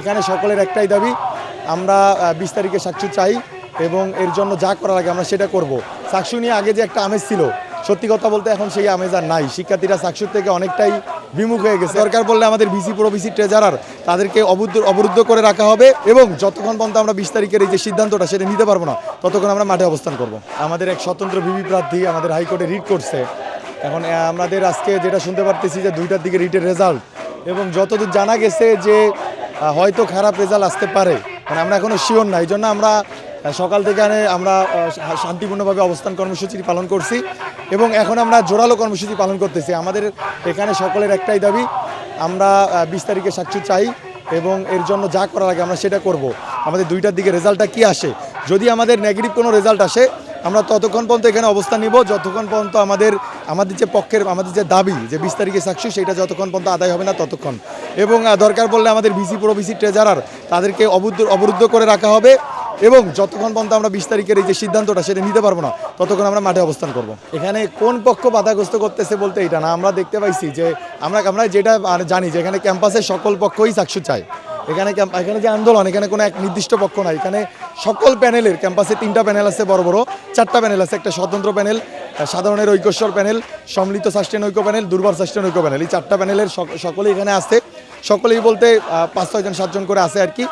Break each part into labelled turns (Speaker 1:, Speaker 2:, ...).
Speaker 1: এখানে সকলের একটাই দাবি, আমরা বিশ তারিখে সাক্ষী চাই এবং এর জন্য যা করার আগে আমরা সেটা করব। সাক্ষী নিয়ে আগে যে একটা আমেজ ছিল, সত্যি কথা বলতে এখন সেই আমেজ আর নাই। শিক্ষার্থীরা সাক্ষুর থেকে অনেকটাই বিমুখ হয়ে গেছে। সরকার বললে আমাদের ভিসি প্রো ভিসি ট্রেজারার তাদেরকে অবরুদ্ধ অবরুদ্ধ করে রাখা হবে এবং যতক্ষণ পর্যন্ত আমরা বিশ তারিখের এই যে সিদ্ধান্তটা, সেটা নিতে পারব না, ততক্ষণ আমরা মাঠে অবস্থান করব। আমাদের এক স্বতন্ত্র ভিভি প্রার্থী আমাদের হাইকোর্টে রিট করছে। এখন আমাদের আজকে যেটা শুনতে পারতেছি যে দুইটার দিকে রিটের রেজাল্ট এবং যতদূর জানা গেছে যে হয়তো খারাপ রেজাল্ট আসতে পারে। মানে আমরা এখনও শিওর না এই জন্য আমরা সকাল থেকে আমরা শান্তিপূর্ণভাবে অবস্থান কর্মসূচি পালন করছি এবং এখন আমরা জোরালো কর্মসূচি পালন করতেছি। আমাদের এখানে সকলের একটাই দাবি, আমরা বিশ তারিখে সাক্ষী চাই এবং এর জন্য যা করার লাগে আমরা সেটা করব। আমাদের দুইটার দিকে রেজাল্টটা কি আসে? যদি আমাদের নেগেটিভ কোনো রেজাল্ট আসে, আমরা ততক্ষণ পর্যন্ত এখানে অবস্থান নিব। যতক্ষণ পর্যন্ত আমাদের আমাদের যে পক্ষের, আমাদের যে দাবি যে বিশ তারিখে সাক্ষী, সেটা যতক্ষণ পর্যন্ত আদায় হবে না ততক্ষণ। এবং দরকার পড়লে আমাদের ভিসি, প্রো ভিসি ট্রেজারার তাদেরকে অবরুদ্ধ অবরুদ্ধ করে রাখা হবে এবং যতক্ষণ পর্যন্ত আমরা বিশ তারিখের এই যে সিদ্ধান্তটা সেটা নিতে পারব না, ততক্ষণ আমরা মাঠে অবস্থান করব। এখানে কোন পক্ষ বাধাগ্রস্ত করতেছে বলতে এটা না, আমরা দেখতে পাইছি যে আমরা আমরা যেটা জানি যে এখানে ক্যাম্পাসের সকল পক্ষই সাক্ষী চায়। এখানে এখানে যে আন্দোলন, এখানে কোনো এক নির্দিষ্ট পক্ষ নাই। এখানে সকল প্যানেলের, ক্যাম্পাসে তিনটা প্যানেল আছে বড় বড়, চারটা প্যানেল আছে, একটা স্বতন্ত্র প্যানেল, সাধারণের ঐক্যস্বর প্যানেল, সম্মিলিত সাস্টেন ঐক্য প্যানেল দুর্বল সাস্টেন ঐক্য প্যানেল, এই চারটা প্যানেলের সক- সকলেই এখানে আছে সকলেই বলতে পাঁচ ছয়জন সাতজন করে আছে আর কি।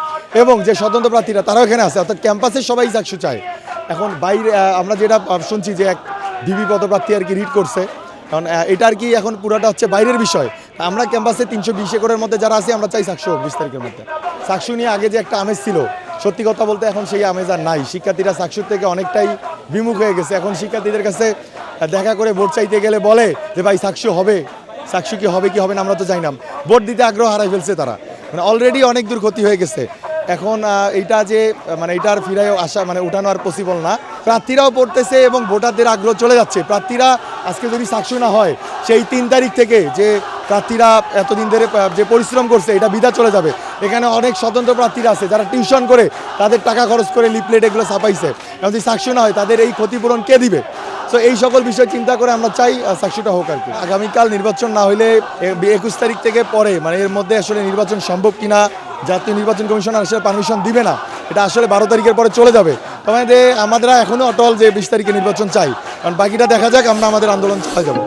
Speaker 1: এবং যে স্বতন্ত্র প্রার্থীরা, তারাও এখানে আছে। অর্থাৎ ক্যাম্পাসের সবাই চাকসু চায় এখন বাইরে আমরা যেটা শুনছি যে এক ডিবি পদপ্রার্থী আর কি রিড করছে। কারণ এটা আর কি এখন পুরোটা হচ্ছে বাইরের বিষয়। আমরা ক্যাম্পাসে তিনশো বিশ একরের মধ্যে যারা আছি, আমরা চাই হোক বিশ তারিখের মধ্যে। সাকসু নিয়ে আগে যে একটা আমেজ ছিল, সত্যি কথা বলতে এখন সেই আমেজ আর নাই। শিক্ষার্থীরা সাকসুর থেকে অনেকটাই বিমুখ হয়ে গেছে। এখন শিক্ষার্থীদের কাছে দেখা করে ভোট চাইতে গেলে বলে যে, ভাই সাকসু হবে। সাকসু কি হবে কি হবে না, আমরা তো জানি না। ভোট দিতে আগ্রহ হারাই ফেলছে তারা। মানে অলরেডি অনেক দূর ক্ষতি হয়ে গেছে। এখন এইটা যে মানে এটার ফিরায় আসা মানে উঠানো আর পসিবল না। প্রার্থীরাও পড়তেছে এবং ভোটারদের আগ্রহ চলে যাচ্ছে। প্রার্থীরা আজকে যদি সাকসু না হয়, সেই তিন তারিখ থেকে যে প্রার্থীরা এতদিন ধরে যে পরিশ্রম করছে, এটা বিধা চলে যাবে। এখানে অনেক স্বতন্ত্র প্রার্থীরা আছে, যারা টিউশন করে, তাদের টাকা খরচ করে লিপলেট এগুলো ছাপাইছে। এখন যদি সাকসু না হয়, তাদের এই ক্ষতিপূরণ কে দিবে? তো এই সকল বিষয় চিন্তা করে আমরা চাই সাকসিটা হোক আর কি। আগামীকাল নির্বাচন না হলে একুশ তারিখ থেকে পরে মানে এর মধ্যে আসলে নির্বাচন সম্ভব কিনা, জাতীয় নির্বাচন কমিশন আসলে পারমিশন দিবে না, এটা আসলে বারো তারিখের পরে চলে যাবে। তবে আমাদের এখনও অটল যে বিশ তারিখে নির্বাচন চাই, কারণ বাকিটা দেখা যাক, আমরা আমাদের আন্দোলন চালিয়ে যাব।